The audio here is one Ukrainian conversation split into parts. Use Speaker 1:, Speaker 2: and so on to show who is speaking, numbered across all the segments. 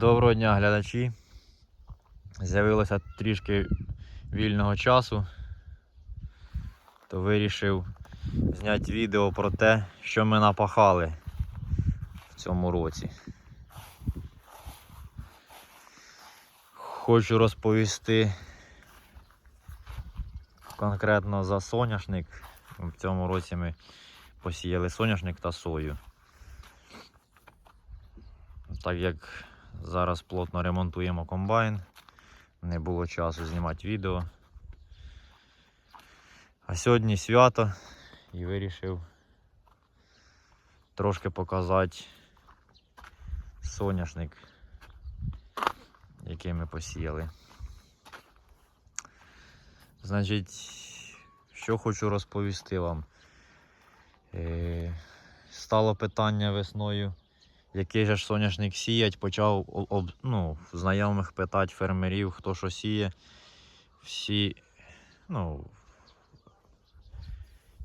Speaker 1: Доброго дня, глядачі. З'явилося трішки вільного часу, то вирішив зняти відео про те, що ми напахали в цьому році. Хочу розповісти конкретно за соняшник. В цьому році ми посіяли соняшник та сою. Так як зараз плотно ремонтуємо комбайн, не було часу знімати відео. А сьогодні свято і вирішив трошки показати соняшник, який ми посіяли. Значить, що хочу розповісти вам. Е, Стало питання весною який же ж соняшник сіять, почав об, ну, знайомих питати фермерів, хто що сіє. Всі, ну,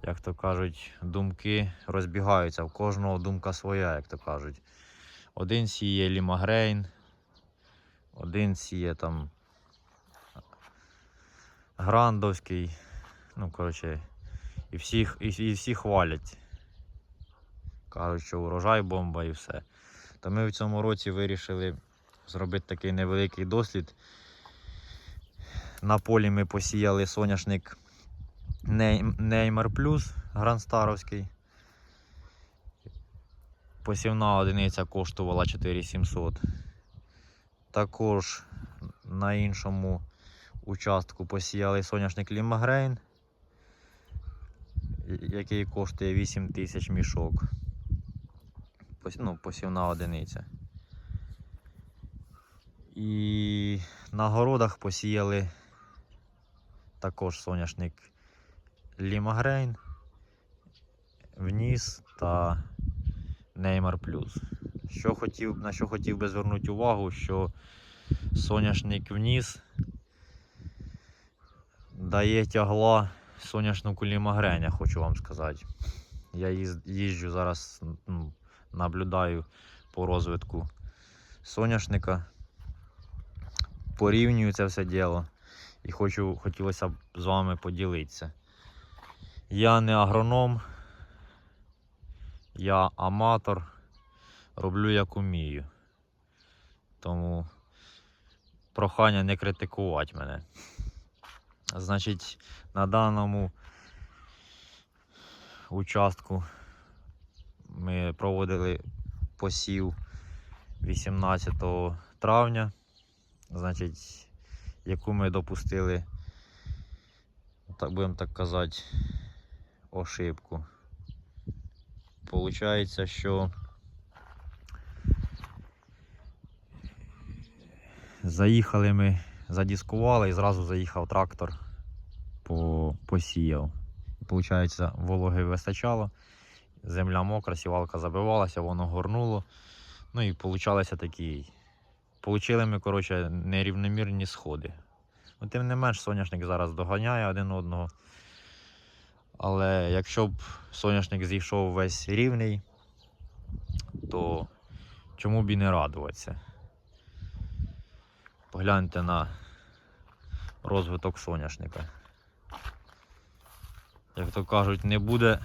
Speaker 1: як то кажуть, думки розбігаються. В кожного думка своя, як то кажуть. Один сіє лімагрейн, один сіє там грандовський. Ну, коротше, і всіх, і, і всі хвалять. Кажуть, що урожай бомба і все. То ми в цьому році вирішили зробити такий невеликий дослід. На полі ми посіяли соняшник Ней- Неймар Плюс Грандстаровський. Посівна одиниця коштувала 4700. Також на іншому участку посіяли соняшник Лімагрейн, який коштує 8000 мішок ну, посівна одиниця. І на городах посіяли також соняшник Лімагрейн, вніс та Неймар Плюс. Що хотів, на що хотів би звернути увагу, що соняшник вніс дає тягла соняшнику Лімагреня, хочу вам сказати. Я їз- їжджу зараз ну, наблюдаю по розвитку соняшника. Порівнюю це все діло і хочу, хотілося б з вами поділитися. Я не агроном, я аматор, роблю як умію. Тому прохання не критикувати мене. Значить, на даному участку ми проводили посів 18 травня, значить, яку ми допустили, так будемо так казати, ошибку. Получається, що заїхали ми, задіскували і зразу заїхав трактор, по, посіяв. Получається, вологи вистачало земля мокра, сівалка забивалася, воно горнуло. Ну і получалося такі. Получили ми, коротше, нерівномірні сходи. Ну, тим не менш, соняшник зараз доганяє один одного. Але якщо б соняшник зійшов весь рівний, то чому б і не радуватися? Погляньте на розвиток соняшника. Як то кажуть, не буде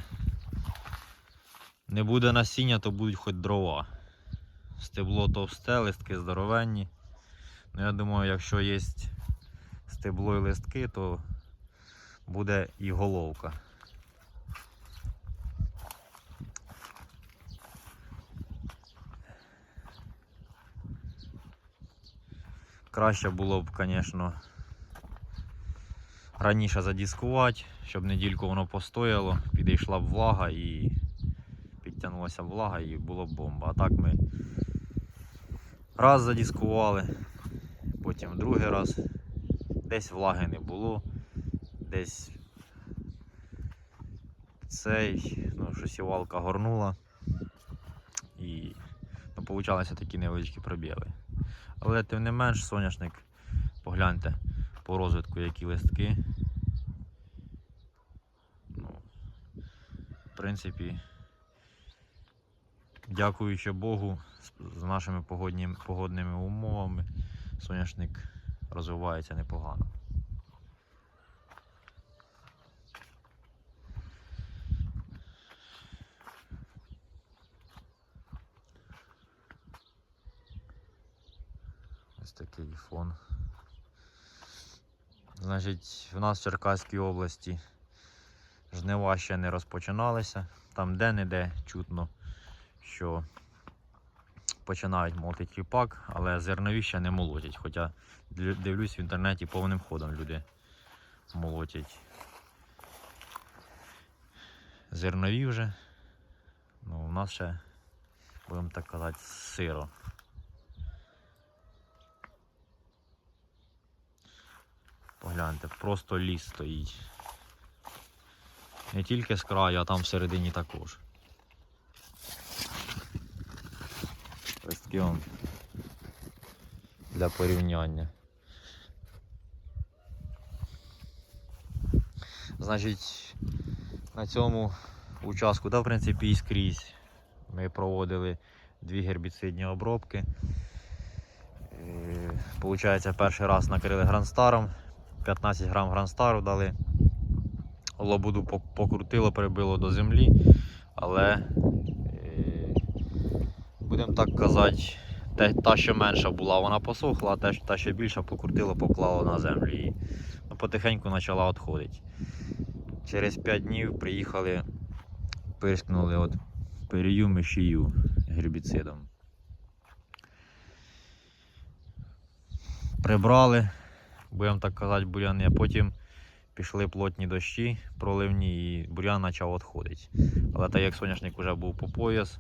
Speaker 1: не буде насіння, то будуть хоч дрова. Стебло товсте, листки здоровенні. Ну, я думаю, якщо є стебло і листки, то буде і головка. Краще було б, звісно, раніше задіскувати, щоб недільку воно постояло, підійшла б влага і підтягнулася влага і було бомба. А так ми раз задіскували, потім другий раз. Десь влаги не було, десь цей, ну, що сівалка горнула і ну, получалися такі невеличкі пробіли. Але тим не менш соняшник, погляньте по розвитку, які листки. Ну, в принципі, дякуючи Богу, з- нашими погодні, погодними умовами соняшник розвивається непогано. Ось такий фон. Значить, в нас в Черкаській області жнива ще не розпочиналися. Там де-не-де чутно, що починають молотити ріпак, але зернові ще не молотять. Хоча дивлюсь в інтернеті повним ходом люди молотять. Зернові вже. Ну, у нас ще, будемо так казати, сиро. Погляньте, просто ліс стоїть. Не тільки з краю, а там всередині також. Вам для порівняння. Значить, на цьому участку, та в принципі і скрізь ми проводили дві гербіцидні обробки. Е, Получається, перший раз накрили гранстаром, 15 грам гранстару дали. Лобуду покрутило, прибило до землі, але будемо так казати, те, та, що менша була, вона посохла, а те, та, що більша покрутило, поклало на землю і ну, потихеньку почала відходити. Через 5 днів приїхали, пирскнули от перію мишію гербіцидом. Прибрали, будемо так казати, буряни, а потім пішли плотні дощі, проливні, і бурян почав відходити. Але так як соняшник вже був по пояс,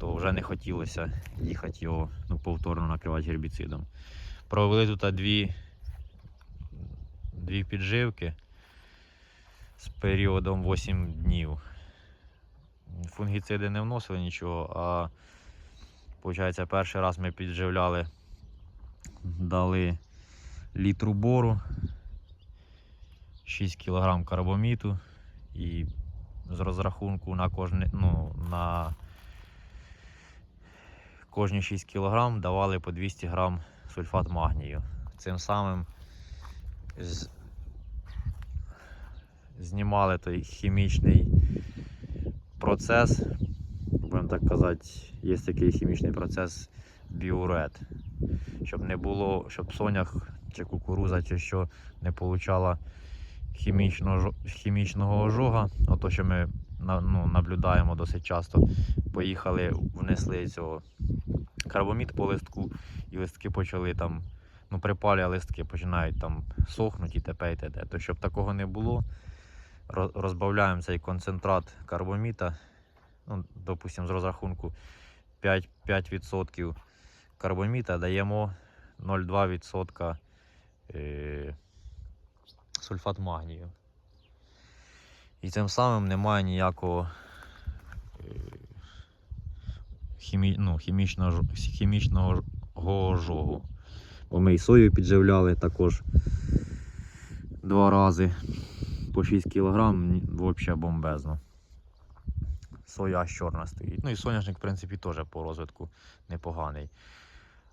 Speaker 1: то вже не хотілося їхати його ну, повторно накривати гербіцидом. Провели тут дві, дві підживки з періодом 8 днів. Фунгіциди не вносили нічого, а виходить, перший раз ми підживляли, дали літру бору, 6 кг карбоміту і з розрахунку на кожне, ну, на кожні 6 кг давали по 200 г сульфат магнію. Цим самим з... знімали той хімічний процес. Будемо так казати, є такий хімічний процес біурет. Щоб не було, щоб сонях чи кукуруза, чи що не получала хімічного, хімічного ожога. Ото, що ми ну, наблюдаємо досить часто. Поїхали, внесли цього карбомід по листку, і листки почали там, ну, припалі, а листки починають там сохнути і т.п. і т.д. То щоб такого не було, розбавляємо цей концентрат карбоміта, ну, допустимо, з розрахунку 5%, 5% карбоміта даємо 0,2% е, сульфат магнію. І тим самим немає ніякого е, хімі, ну, хімічного, хімічного ж- ожогу. Бо ми і сою підживляли також два рази по 6 кг, взагалі бомбезно. Соя аж чорна стоїть. Ну і соняшник, в принципі, теж по розвитку непоганий.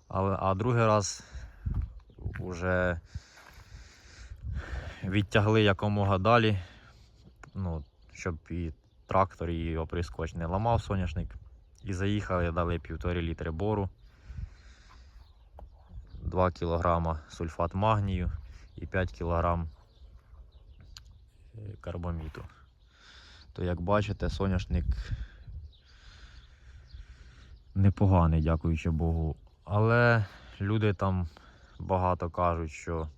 Speaker 1: Але, а другий раз вже відтягли якомога далі, ну, щоб і трактор, і оприскувач не ламав соняшник. І заїхали, дали півтори літри бору, 2 кг сульфат магнію і 5 кг карбоміту. То як бачите, соняшник непоганий, дякуючи Богу. Але люди там багато кажуть, що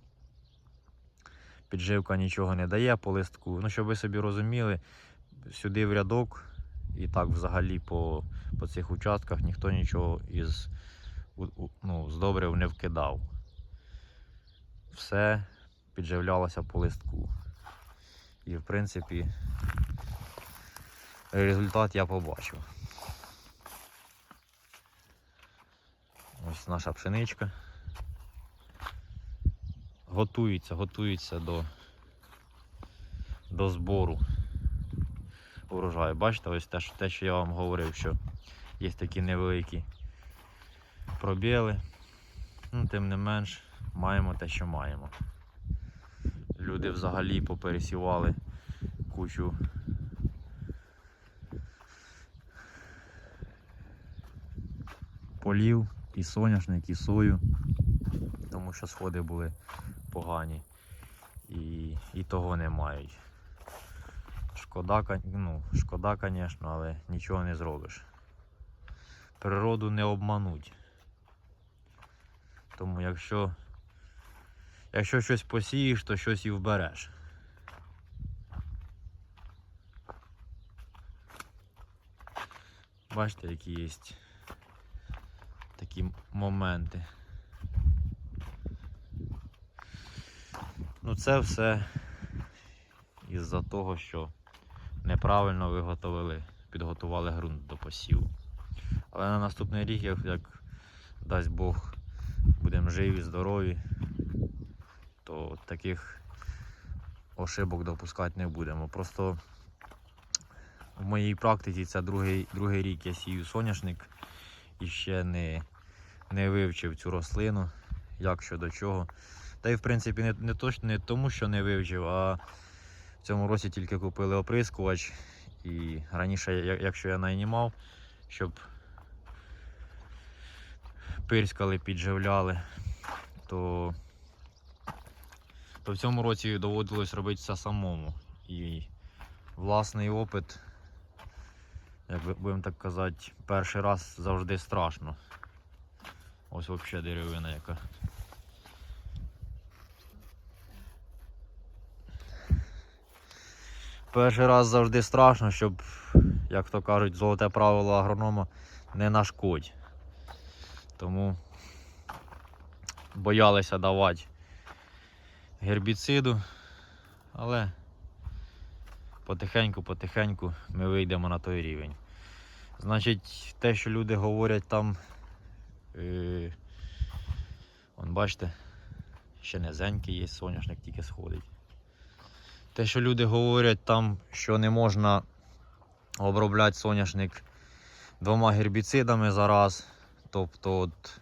Speaker 1: підживка нічого не дає по листку. Ну, щоб ви собі розуміли, сюди в рядок і так взагалі по, по цих участках ніхто нічого із ну, з добрив не вкидав. Все підживлялося по листку. І в принципі результат я побачив. Ось наша пшеничка. Готується, готується до, до збору урожаю. Бачите, ось те, що- те, що я вам говорив, що є такі невеликі пробіли. Ну, тим не менш, маємо те, що маємо. Люди взагалі попересівали кучу полів, і соняшник, і сою, тому що сходи були погані і, і того не мають. Шкода, ну, шкода, звісно, але нічого не зробиш. Природу не обмануть. Тому якщо, якщо щось посієш, то щось і вбереш. Бачите, які є такі моменти. Ну це все із-за того, що неправильно виготовили, підготували ґрунт до посіву. Але на наступний рік, як, як дасть Бог, будемо живі, здорові, то таких ошибок допускати не будемо. Просто в моїй практиці це другий, другий рік я сію соняшник і ще не, не вивчив цю рослину, як що до чого. Та й в принципі не, не, то, не тому, що не вивчив, а в цьому році тільки купили оприскувач. І раніше, якщо я найнімав, щоб пирскали, підживляли, то, то в цьому році доводилось робити все самому. І власний опит, як будемо так казати, перший раз завжди страшно. Ось взагалі деревина яка. Перший раз завжди страшно, щоб, як то кажуть, золоте правило агронома не нашкодь. Тому боялися давати гербіциду, але потихеньку-потихеньку ми вийдемо на той рівень. Значить, те, що люди говорять там, е, он бачите, ще низенький є, соняшник тільки сходить. Те, що люди говорять там, що не можна обробляти соняшник двома гербіцидами за раз, тобто от,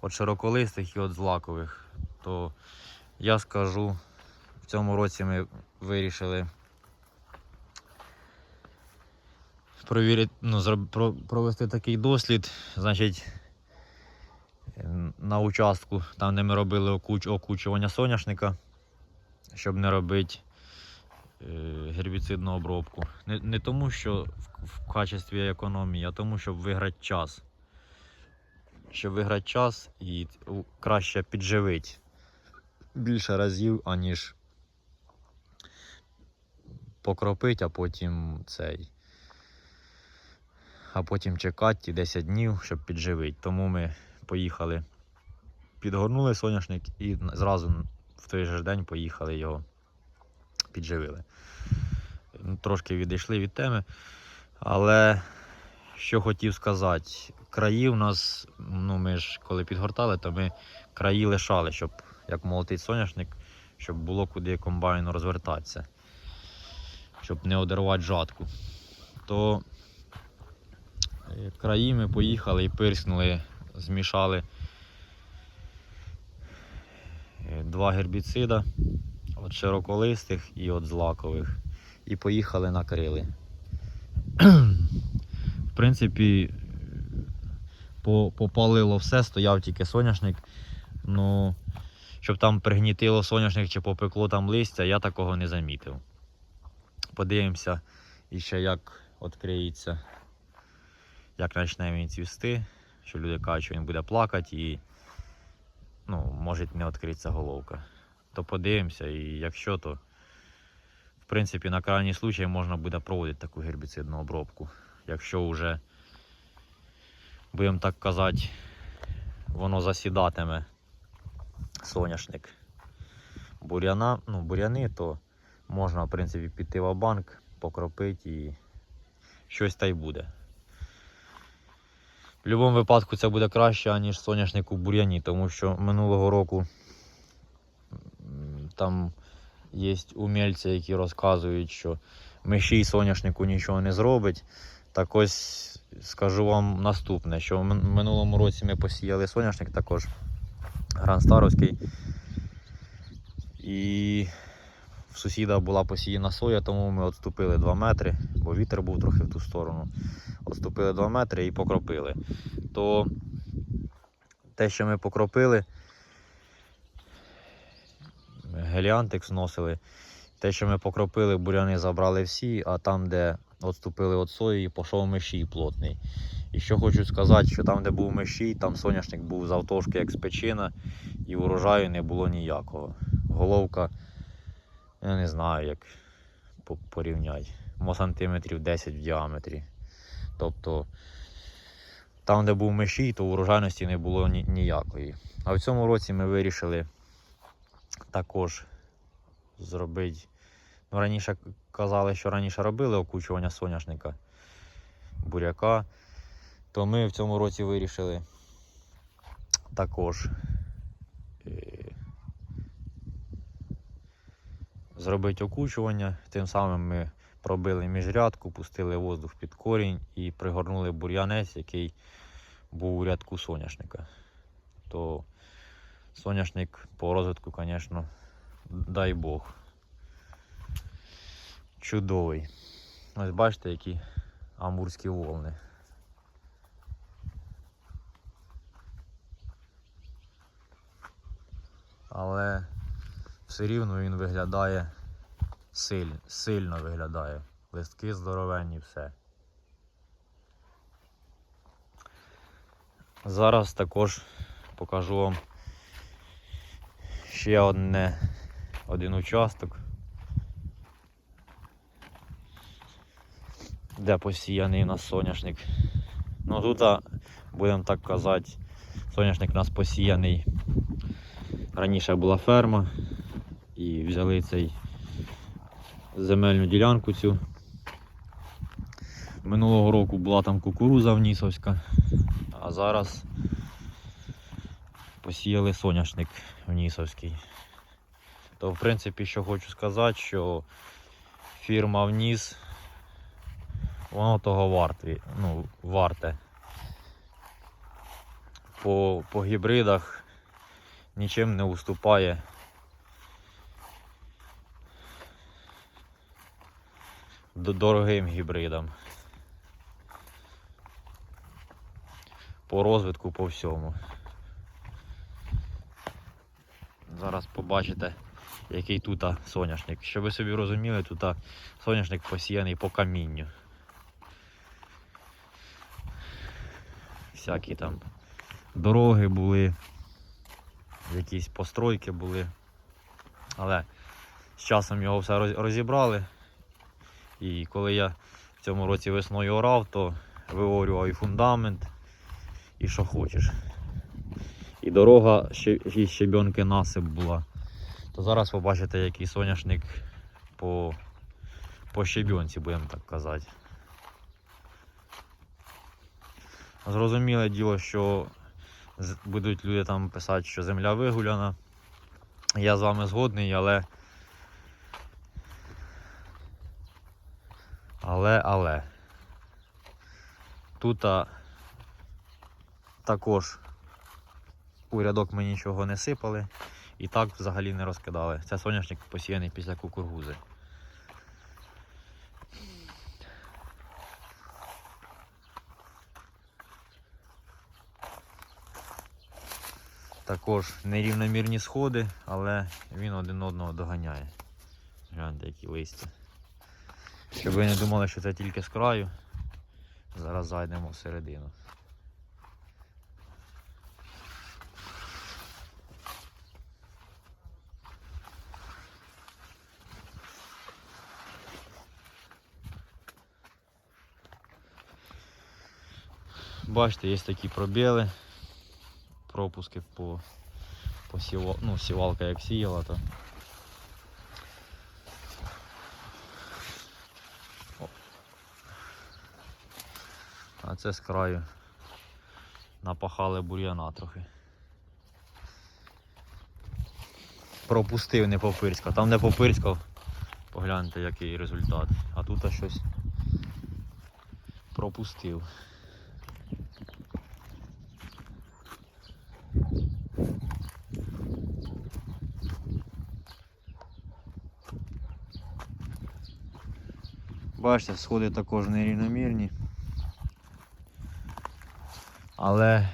Speaker 1: от широколистих і от злакових, то я скажу, в цьому році ми вирішили ну, провести такий дослід, значить, на участку, там де ми робили окуч, окучування соняшника, щоб не робити е, гербіцидну обробку. Не, не тому, що в, в качестві економії, а тому, щоб виграти час. Щоб виграти час і краще підживити більше разів, аніж покропити, а потім цей. А потім чекати ті 10 днів, щоб підживити. Тому ми поїхали, підгорнули соняшник і зразу в той же день поїхали його підживили. Ну, Трошки відійшли від теми. Але що хотів сказати, краї у нас, ну ми ж коли підгортали, то ми краї лишали, щоб як молотий соняшник, щоб було куди комбайну розвертатися, щоб не одервати жатку. То е, краї ми поїхали і пирскнули, змішали е, два гербіцида от широколистих і от злакових. І поїхали накрили. В принципі, попалило все, стояв тільки соняшник. Ну, щоб там пригнітило соняшник чи попекло там листя, я такого не замітив. Подивимося іще як відкриється, як почне він цвісти, що люди кажуть, що він буде плакати і ну, може не відкритися головка. То подивимося, і якщо то, в принципі, на крайній случай можна буде проводити таку гербіцидну обробку. Якщо вже, будемо так казати, воно засідатиме соняшник буряна, ну, буряни, то можна, в принципі, піти в банк, покропити і щось та й буде. В будь-якому випадку це буде краще, ніж соняшник у бур'яні, тому що минулого року там є умільці, які розказують, що мишій соняшнику нічого не зробить. Так ось скажу вам наступне, що в минулому році ми посіяли соняшник також Гранстаровський. І в сусіда була посіяна соя, тому ми відступили 2 метри, бо вітер був трохи в ту сторону. Відступили 2 метри і покропили. То те, що ми покропили, геліантик зносили. Те, що ми покропили, буряни забрали всі, а там, де відступили від сої, пішов мешій плотний. І що хочу сказати, що там, де був мешій, там соняшник був завтовшки як спечина, і урожаю не було ніякого. Головка, я не знаю, як порівняти. Мо сантиметрів 10 в діаметрі. Тобто там, де був мешій, то урожайності не було ні- ніякої. А в цьому році ми вирішили також зробити. Ну, раніше казали, що раніше робили окучування соняшника, буряка. То ми в цьому році вирішили також зробити окучування. Тим самим ми пробили міжрядку, пустили воздух під корінь і пригорнули бур'янець, який був у рядку соняшника. То соняшник по розвитку, звісно, дай Бог. Чудовий. Ось бачите, які амурські волни. Але все рівно він виглядає сильно, сильно виглядає. Листки здоровенні, все. Зараз також покажу вам ще одне, один участок, де посіяний у нас соняшник. Ну тут, будемо так казати, соняшник у нас посіяний. Раніше була ферма і взяли цей земельну ділянку цю. Минулого року була там кукуруза внісовська, а зараз посіяли соняшник внісовський. То в принципі, що хочу сказати, що фірма вніс, воно того варте, ну, варте. По, по гібридах нічим не уступає. Дорогим гібридам. По розвитку, по всьому. Зараз побачите, який тут соняшник. Щоб ви собі розуміли, тут соняшник посіяний по камінню. Всякі там дороги були, якісь постройки були. Але з часом його все розібрали. І коли я в цьому році весною орав, то виорював і фундамент, і що хочеш. І дорога і щебенки насип була. То зараз побачите, який соняшник по, по щебенці, будемо так казати. Зрозуміле діло, що будуть люди там писати, що земля вигуляна. Я з вами згодний, але. Але, але. Тут а, також у рядок ми нічого не сипали і так взагалі не розкидали. Це соняшник посіяний після кукургузи. Також нерівномірні сходи, але він один одного доганяє. Гляньте, які листя. Щоб ви не думали, що це тільки з краю. Зараз зайдемо всередину. Бачите, є такі пробіли, пропуски по, по сіва, ну, сівалка як сіяла, то це з краю. Напахали бур'яна трохи. Пропустив не попирська. Там не попирська, Погляньте який результат. А тут а щось пропустив. Бачите, сходи також нерівномірні. Але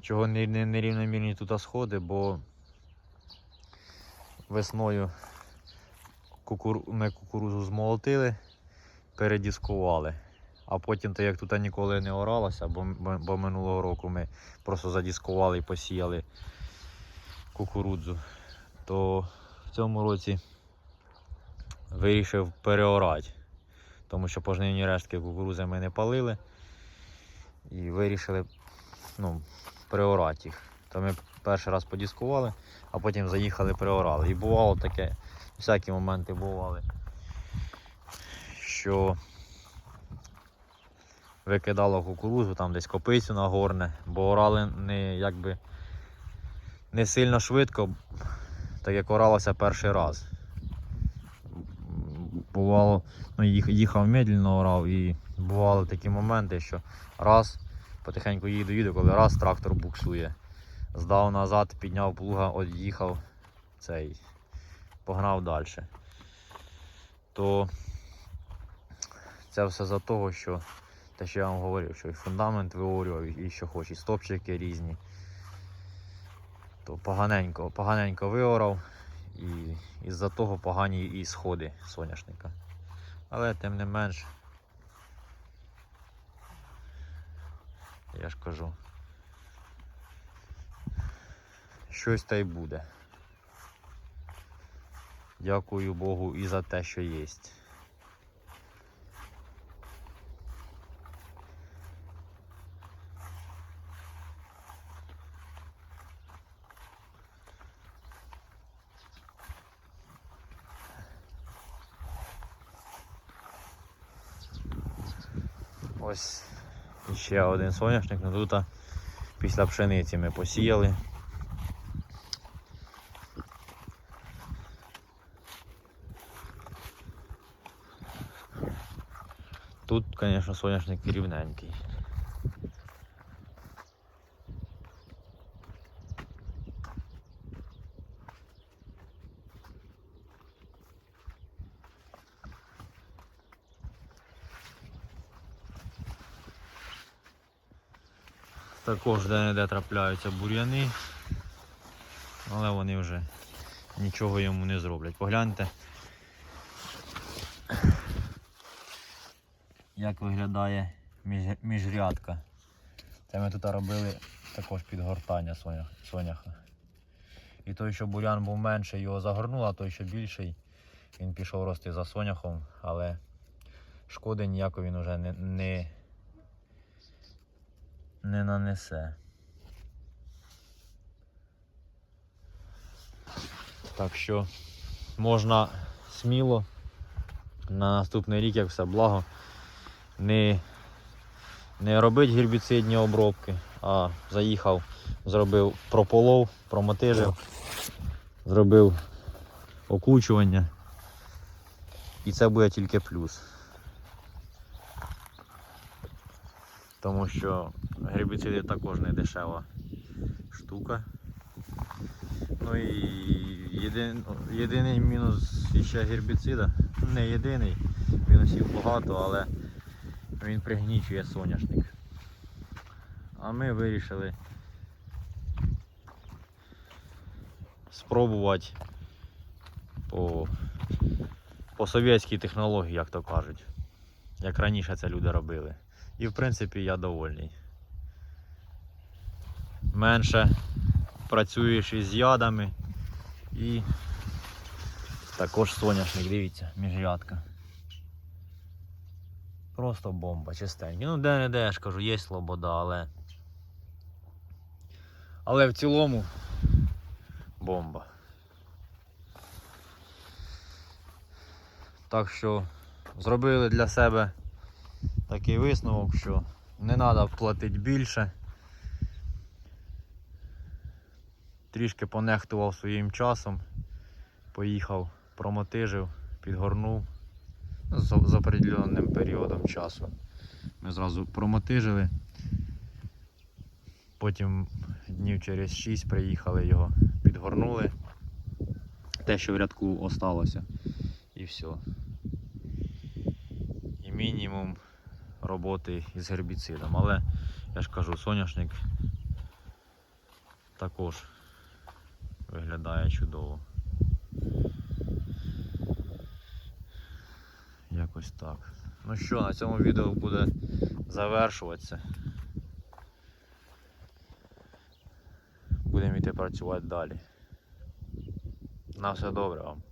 Speaker 1: чого не- не- нерівномірні тут сходи, бо весною кукур... ми кукурузу змолотили, передіскували. А потім, то як тут ніколи не оралося, бо, бо, минулого року ми просто задіскували і посіяли кукурудзу, то в цьому році вирішив переорати. Тому що пожнивні рештки кукурузи ми не палили і вирішили ну, переорати їх. То ми перший раз подіскували, а потім заїхали переорали. І бувало таке, всякі моменти бували, що викидало кукурузу, там десь копицю на горне, бо орали не, якби, не сильно швидко, так як оралося перший раз. Бувало, ну, їх, їхав медленно орав і бували такі моменти, що раз потихеньку їду, їду, коли раз трактор буксує. Здав назад, підняв плуга, од'їхав цей, погнав далі. То це все за того, що те, що я вам говорив, що і фундамент виорював, і що хоч, і стопчики різні. То поганенько, поганенько виорав і із-за того погані і сходи соняшника. Але тим не менш, я ж кажу, щось та й буде. Дякую Богу і за те, що є. Ось ще один соняшник, ну тут після пшениці ми посіяли. Тут, звісно, соняшник рівненький. Також де-не-де трапляються бур'яни, але вони вже нічого йому не зроблять. Погляньте, як виглядає між, міжрядка. Це ми тут робили також підгортання соняха. І той, що бурян був менший, його загорнуло, а той, що більший, він пішов рости за соняхом, але шкоди ніякої він вже не, не, не нанесе. Так що можна сміло на наступний рік, як все благо, не, не робити гербіцидні обробки, а заїхав, зробив прополов, промотижив, зробив окучування. І це буде тільки плюс. Тому що гербіциди також не дешева штука. Ну і єдин, єдиний мінус ще гербіцида, не єдиний, мінусів багато, але він пригнічує соняшник. А ми вирішили спробувати по, по совєтській технології, як то кажуть. Як раніше це люди робили. І в принципі я довольний. Менше працюєш із ядами і також соняшник, дивіться, міжрядка. Просто бомба, чистенький. Ну де не де, я ж кажу, є слобода, але. Але в цілому бомба. Так що зробили для себе такий висновок, що не треба платити більше. Трішки понехтував своїм часом, поїхав, промотижив, підгорнув ну, з, з определенним періодом часу. Ми зразу промотижили. Потім днів через 6 приїхали його, підгорнули. Те, що в рядку осталося. І все. І мінімум роботи із гербіцидом. Але я ж кажу, соняшник також виглядає чудово. Якось так. Ну що, на цьому відео буде завершуватися. Будемо йти працювати далі. На все добре вам.